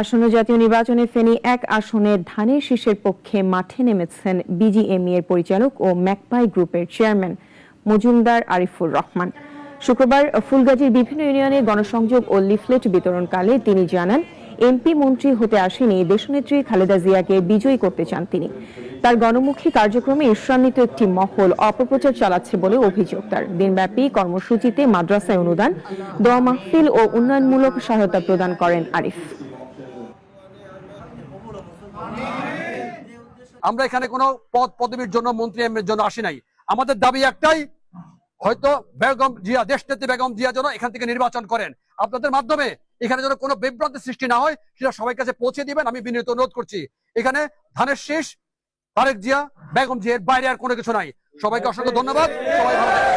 আসন্ন জাতীয় নির্বাচনে ফেনী এক আসনে ধানের শীষের পক্ষে মাঠে নেমেছেন বিজিএমই এর পরিচালক ও ম্যাকপাই গ্রুপের চেয়ারম্যান মজুমদার আরিফুর রহমান। শুক্রবার ফুলগাজীর বিভিন্ন ইউনিয়নে গণসংযোগ ও লিফলেট বিতরণকালে তিনি জানান, এমপি মন্ত্রী হতে আসেনি, দেশনেত্রী খালেদা জিয়াকে বিজয়ী করতে চান তিনি। তার গণমুখী কার্যক্রমে ঈর্ষান্বিত একটি মহল অপপ্রচার চালাচ্ছে বলে অভিযোগ তার। দিনব্যাপী কর্মসূচিতে মাদ্রাসায় অনুদান, দোয়া মাহফিল ও উন্নয়নমূলক সহায়তা প্রদান করেন আরিফ। আমরা এখানে কোনো পদ পদবীর জন্য, মন্ত্রী এর জন্য আসি নাই। আমাদের দাবি একটাই, হয়তো বেগম জিয়া, দেশনেত্রী বেগম জিয়া যেন এখান থেকে নির্বাচন করেন। আপনাদের মাধ্যমে এখানে যেন কোনো বিভ্রান্তির সৃষ্টি না হয়, সেটা সবাই কাছে পৌঁছে দিবেন, আমি বিনীত অনুরোধ করছি। এখানে ধানের শেষ, তারেক জিয়া, বেগম জিয়ার বাইরে আর কোনো কিছু নাই। সবাইকে অসংখ্য ধন্যবাদ। সবাই ভালো।